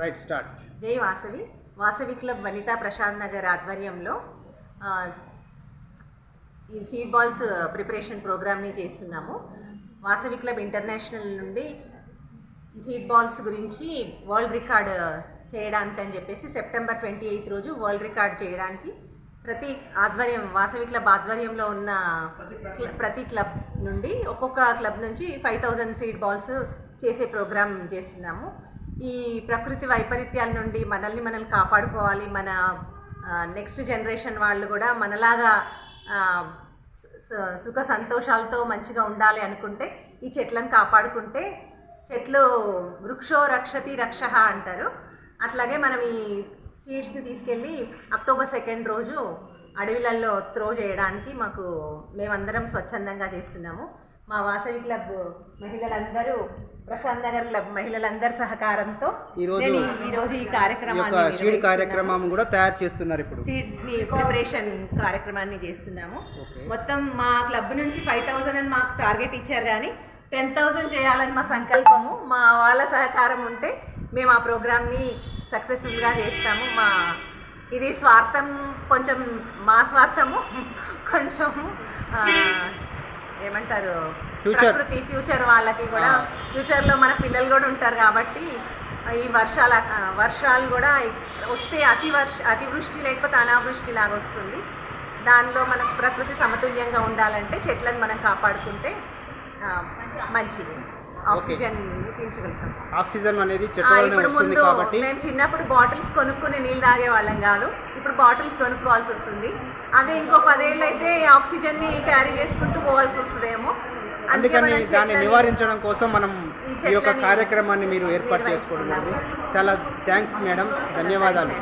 Right start. జై Vasavi. Vasavi club Vanitha Prashant Nagar ఆధ్వర్యంలో ఈ సీడ్ బాల్స్ ప్రిపరేషన్ ప్రోగ్రామ్ని చేస్తున్నాము. వాసవి క్లబ్ ఇంటర్నేషనల్ నుండి సీడ్ బాల్స్ గురించి వరల్డ్ రికార్డ్ చేయడానికి అని చెప్పేసి సెప్టెంబర్ ట్వంటీ ఎయిత్ రోజు వరల్డ్ రికార్డ్ చేయడానికి ప్రతి ఆధ్వర్యం వాసవి క్లబ్ ఆధ్వర్యంలో ఉన్న ప్రతి క్లబ్ నుండి ఒక్కొక్క క్లబ్ నుంచి ఫైవ్ థౌజండ్ సీడ్ బాల్స్ చేసే ప్రోగ్రామ్ చేస్తున్నాము. ఈ ప్రకృతి వైపరీత్యాల నుండి మనల్ని మనల్ని కాపాడుకోవాలి. మన నెక్స్ట్ జనరేషన్ వాళ్ళు కూడా మనలాగా సుఖ సంతోషాలతో మంచిగా ఉండాలి అనుకుంటే ఈ చెట్లను కాపాడుకుంటే చెట్లు వృక్షో రక్షతి రక్ష అంటారు. అట్లాగే మనం ఈ సీడ్స్ని తీసుకెళ్ళి అక్టోబర్ సెకండ్ రోజు అడవిలలో త్రో చేయడానికి మాకు మేమందరం స్వచ్ఛందంగా చేస్తున్నాము. మా వాసవి క్లబ్ మహిళలందరూ ప్రశాంత్ నగర్ క్లబ్ మహిళలందరి సహకారంతో ఈ రోజు- నేను ఈ- రోజు ఈ కార్యక్రమాన్ని సీడ్. కార్యక్రమం కూడా తయారు చేస్తున్నారు ఇప్పుడు సీడ్ని ప్రిపరేషన్ కార్యక్రమాన్ని చేస్తున్నాము. మొత్తం మా క్లబ్ నుంచి ఫైవ్ థౌసండ్ అని మాకు టార్గెట్ ఇచ్చారు కానీ టెన్ థౌసండ్ చేయాలని మా సంకల్పము మా వాళ్ళ సహకారం ఉంటే మేము ఆ ప్రోగ్రామ్ని సక్సెస్ఫుల్గా చేస్తాము మా ఇది స్వార్థం కొంచెం మా స్వార్థము కొంచెం ఏమంటారు. ప్రకృతి ఫ్యూచర్ వాళ్ళకి కూడా. ఫ్యూచర్లో మన పిల్లలు కూడా ఉంటారు కాబట్టి ఈ వర్షాల వర్షాలు కూడా వస్తే అతి వర్ష అతివృష్టి లేకపోతే అనావృష్టి లాగా వస్తుంది దానిలో మనకు ప్రకృతి సమతుల్యంగా ఉండాలంటే చెట్లను మనం కాపాడుకుంటే మంచిది ఆక్సిజన్ పీల్చగలుగుతాం ఆక్సిజన్ అనేది వస్తుంది కాబట్టి మేము చిన్నప్పుడు బాటిల్స్ కొనుక్కుని నీళ్ళు తాగే వాళ్ళం కాదు ఇప్పుడు బాటిల్స్ కొనుక్కోవాల్సి వస్తుంది. అదే ఇంకో పదేళ్ళు అయితే ఆక్సిజన్ని క్యారీ చేసుకుంటూ పోవాల్సి వస్తుందేమో. అందుకే అందుకని దాన్ని నివారించడం కోసం మనం ఈ యొక్క కార్యక్రమాన్ని మీరు ఏర్పాటు చేసుకోవడం చాలా థ్యాంక్స్ మేడం. ధన్యవాదాలు.